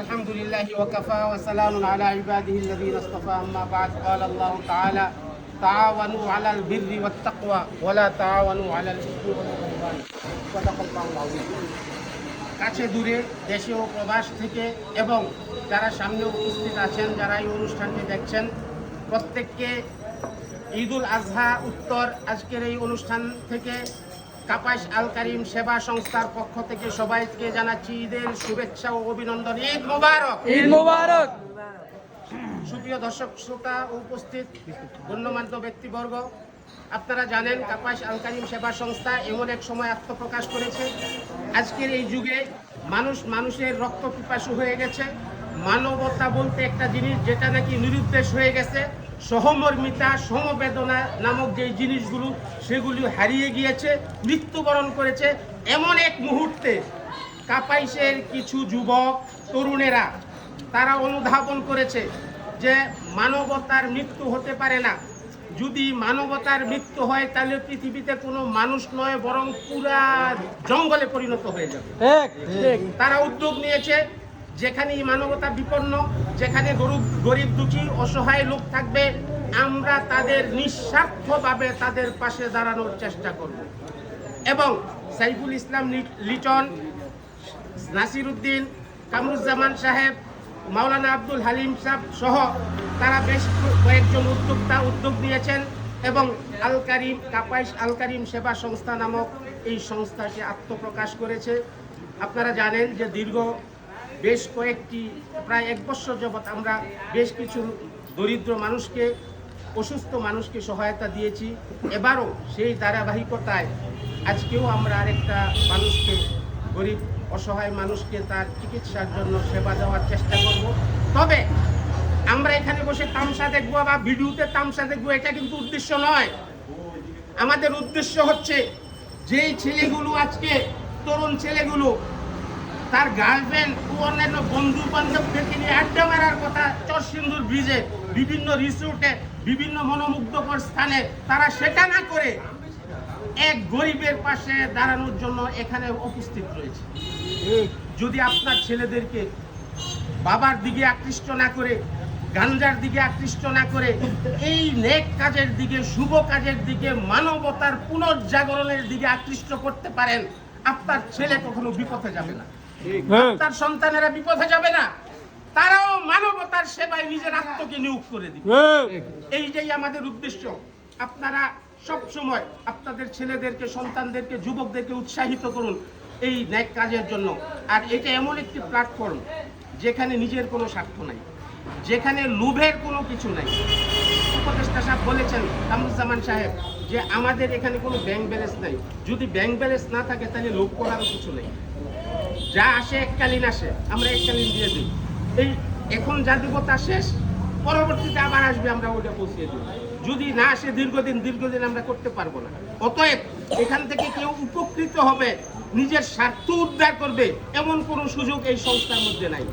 الحمد لله وكفى وسلام على عباده الذين اصطفى أما بعد قال الله تعالى تعاونوا على البر والتقوى ولا تعاونوا على الإثم والعدوان صدق الله العظيم কাছে দূরে দেশে ও প্রবাস থেকে এবং যারা সামনে উপস্থিত আছেন যারা এই অনুষ্ঠানটি দেখছেন প্রত্যেককে ঈদুল আজহা উত্তর আজকের এই অনুষ্ঠান থেকে কাপাস আল কারিম সেবা সংস্থার পক্ষ থেকে সবাইকে জানাচ্ছি ঈদের শুভেচ্ছা ও অভিনন্দন। ঈদ মোবারক। ঈদ মোবারক। সুপ্রিয় দর্শক শ্রোতা উপস্থিত গণ্যমান্য ব্যক্তিবর্গ আপনারা জানেন কাপাস আল কারিম সেবা সংস্থা এমন এক সময় আত্মপ্রকাশ করেছে। আজকের এই যুগে মানুষ মানুষের রক্ত পিপাসু হয়ে গেছে। মানবতা বলতে একটা জিনিস যেটা নাকি নিরুদ্দেশ হয়ে গেছে। সহমর্মিতা সমবেদনা নামক যে জিনিসগুলো সেগুলি হারিয়ে গিয়েছে মৃত্যুবরণ করেছে এমন এক মুহূর্তে। কাপাইশের কিছু যুবক তরুণেরা তারা অনুধাবন করেছে যে মানবতার মৃত্যু হতে পারে না। যদি মানবতার মৃত্যু হয় তাহলে পৃথিবীতে কোনো মানুষ নয় বরং পুরা জঙ্গলে পরিণত হয়ে যাবে। তারা উদ্যোগ নিয়েছে যেখানেই মানবতা বিপন্ন, যেখানে গরিব গরিব, দুঃখী, অসহায় লোক থাকবে, আমরা তাদের নিঃস্বার্থভাবে তাদের পাশে দাঁড়ানোর চেষ্টা করব। এবং সাইফুল ইসলাম লিটন নাসির উদ্দিন কামরুজ্জামান সাহেব, মাওলানা আব্দুল হালিম সাহেব সহ তারা বেশ কয়েকজন উদ্যোক্তা উদ্যোগ নিয়েছেন এবং আল কারিম, কাপাইশ আল কারিম সেবা সংস্থা নামক এই সংস্থাটি আত্মপ্রকাশ করেছে। আপনারা জানেন যে দীর্ঘ বেশ কয়েকটি, প্রায় এক বছর যাবৎ আমরা বেশ কিছু দরিদ্র মানুষকে, অসুস্থ মানুষকে সহায়তা দিয়েছি। এবারও সেই ধারাবাহিকতায় আজকেও আমরা আরেকটা মানুষকে, গরিব, অসহায় মানুষকে তার চিকিৎসার জন্য সেবা দেওয়ার চেষ্টা করব। তবে আমরা এখানে বসে তামসা দেখব বা ভিডিওতে তামসা দেখব, এটা কিন্তু উদ্দেশ্য নয়। আমাদের উদ্দেশ্য হচ্ছে, যেই ছেলেগুলো আজকে, তরুণ ছেলেগুলো তার গার্লফ্রেন্ড ও অন্যান্য বন্ধু বান্ধবদেরকে নিয়ে আড্ডা মারার কথা চরসিন্দুর ব্রিজে, বিভিন্ন রিসোর্টে বিভিন্ন মনোমুগ্ধকর স্থানে তারা সেটা না করে এক গরিবের পাশে দাঁড়ানোর জন্য এখানে উপস্থিত রয়েছে। যদি আপনার ছেলেদেরকে বাবার দিকে আকৃষ্ট না করে, গাঞ্জার দিকে আকৃষ্ট না করে, এই নেক কাজের দিকে, শুভ কাজের দিকে, মানবতার পুনর্জাগরণের দিকে আকৃষ্ট করতে পারেন, আপনার ছেলে কখনো বিপথে যাবে না। তার সন্তানেরা বিপথে যাবে না। তারাও মানবতার সেবায় নিজের আত্মকে নিয়োগ করে দিবে। এই যেই আমাদের উদ্দেশ্য আপনারা সব সময় আপনাদের ছেলেদেরকে সন্তানদেরকে যুবকদেরকে উৎসাহিত করুন এই ন্যাক কাজের জন্য। আর এটা এমন একটি প্ল্যাটফর্ম যেখানে নিজের কোনো স্বার্থ নাই যেখানে লোভের কোনো কিছু নাই। উপদেষ্টা সাহেব বলেছেন কামরুজ্জামান সাহেব যে আমাদের এখানে কোনো ব্যাংক ব্যালেন্স নাই। যদি ব্যাংক ব্যালেন্স না থাকে তাহলে লোভ করারও কিছু নেই। যা আসে এককালীন আসে, আমরা এককালীন দিয়ে দিই। এই এখন যা দিব তা শেষ, পরবর্তীতে আবার আসবে, আমরা ওটা পৌঁছিয়ে দিই। যদি না আসে দীর্ঘদিন দীর্ঘদিন আমরা করতে পারব না। অতএব এখান থেকে কেউ উপকৃত হবে, নিজের স্বার্থ উদ্ধার করবে, এমন কোনো সুযোগ এই সংস্থার মধ্যে নাই।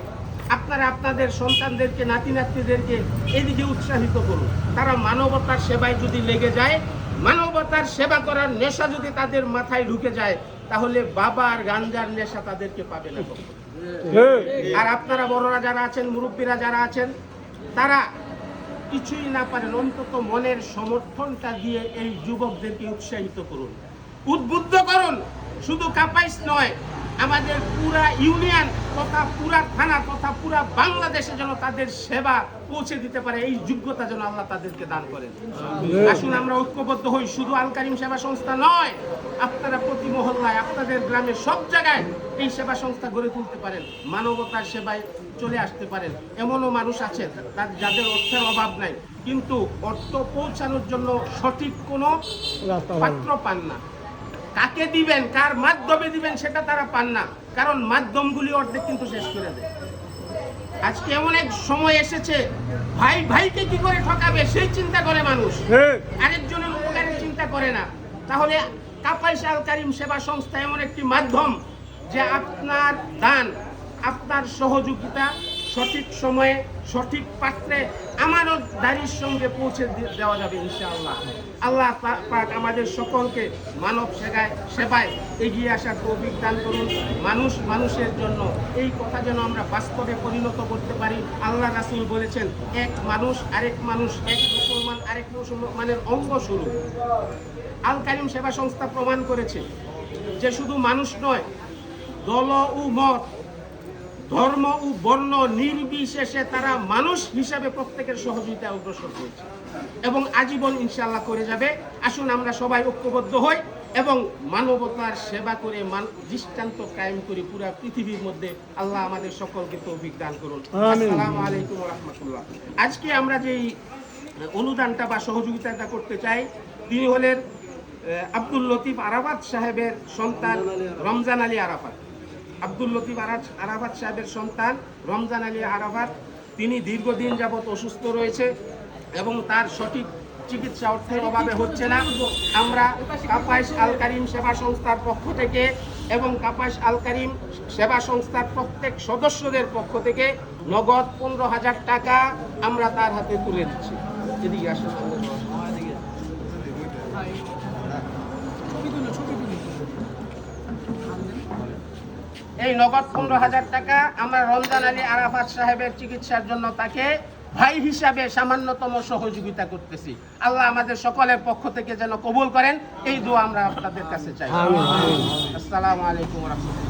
আপনারা আপনাদের সন্তানদেরকে নাতি নাতনিদেরকে এদিকে উৎসাহিত করুন। তারা মানবতার সেবায় যদি লেগে যায় মানবতার সেবা করার নেশা যদি তাদের মাথায় ঢুকে যায় তাহলে বাবা আর গাঞ্জার নেশা তাদেরকে পাবে না আর আপনারা বড়রা যারা আছেন মুরব্বীরা যারা আছেন তারা কিছুই না পারেন অন্তত মনের সমর্থনটা দিয়ে এই যুবকদেরকে উৎসাহিত করুন। উদ্বুদ্ধ করুন শুধু কাপাইস নয় আমাদের পুরা ইউনিয়ন তথা পুরা থানা তথা পুরা বাংলাদেশে যেন তাদের সেবা পৌঁছে দিতে পারে। এই যোগ্যতা যেন আল্লাহ তাদেরকে দান করেন। আসুন আমরা ঐক্যবদ্ধ হই। শুধু আল কারিম সেবা সংস্থা নয় আপনারা প্রতি মহল্লায় আপনাদের গ্রামে সব জায়গায় এই সেবা সংস্থা গড়ে তুলতে পারেন। মানবতার সেবায় চলে আসতে পারেন। এমনও মানুষ আছেন তার যাদের অর্থের অভাব নাই। কিন্তু অর্থ পৌঁছানোর জন্য সঠিক কোনো পাত্র পান না। কাকে দিবেন কার মাধ্যমে দিবেন সেটা তারা পান না। কারণ মাধ্যমগুলি অর্ধেক কিন্তু শেষ করে দেয়। আজকে এমন এক সময় এসেছে ভাই ভাইকে কি করে ঠকাবে সেই চিন্তা করে মানুষ। আরেকজনের উপকারের চিন্তা করে না। তাহলে কাপাইশ আল কারিম সেবা সংস্থা এমন একটি মাধ্যম যে আপনার দান আপনার সহযোগিতা সঠিক সময়ে সঠিক পাত্রে আমারও দাড়ির সঙ্গে পৌঁছে দেওয়া যাবে ইনশাআল্লাহ। আল্লাহ পাক আমাদের সকলকে মানব সেবায় সেবায় এগিয়ে আসার তৌফিক দান করুন। মানুষ মানুষের জন্য এই কথা যেন আমরা বাস্তবে পরিণত করতে পারি। আল্লাহ রাসূল বলেছেন, এক মানুষ আরেক মানুষ, এক মুসলমান আরেক মুসলমানের অঙ্গ শুরু। আল কারিম সেবা সংস্থা প্রমাণ করেছে যে শুধু মানুষ নয় দল ও মত ধর্ম ও বর্ণ নির্বিশেষে তারা মানুষ হিসাবে প্রত্যেকের সহযোগিতায় অগ্রসর হয়েছে। এবং আজীবন ইনশাল্লাহ করে যাবে। আসুন আমরা সবাই ঐক্যবদ্ধ হই এবং মানবতার সেবা করে দৃষ্টান্ত কায়েম করি পুরা পৃথিবীর মধ্যে আল্লাহ আমাদের সকলকে তৌফিক দান করুন। আসসালামু আলাইকুম রহমতুল্লাহ। আজকে আমরা যেই অনুদানটা বা সহযোগিতাটা করতে চাই তিনি হলেন আব্দুল লতিফ আরাফাত সাহেবের সন্তান রমজান আলী আরাফাত। আব্দুল লতিফ আরাফাত সাহেবের সন্তান রমজান আলী আরাফাত। তিনি দীর্ঘদিন যাবৎ অসুস্থ রয়েছে এবং তার সঠিক চিকিৎসা অর্থের অভাবে হচ্ছে না। আমরা কাপাইশ আল কারিম সেবা সংস্থার পক্ষ থেকে এবং কাপাইশ আল কারিম সেবা সংস্থার প্রত্যেক সদস্যদের পক্ষ থেকে নগদ পনেরো হাজার টাকা আমরা তার হাতে তুলে দিচ্ছি। আসুন। এই নগদ পনেরো হাজার টাকা আমরা রমজান আলী আরাফাত সাহেবের চিকিৎসার জন্য তাকে ভাই হিসাবে সামান্যতম সহযোগিতা করতেছি। আল্লাহ আমাদের সকলের পক্ষ থেকে যেন কবুল করেন এই দু আমরা আপনাদের কাছে চাই। আসসালামু আলাইকুম রহমতুল্লাহ।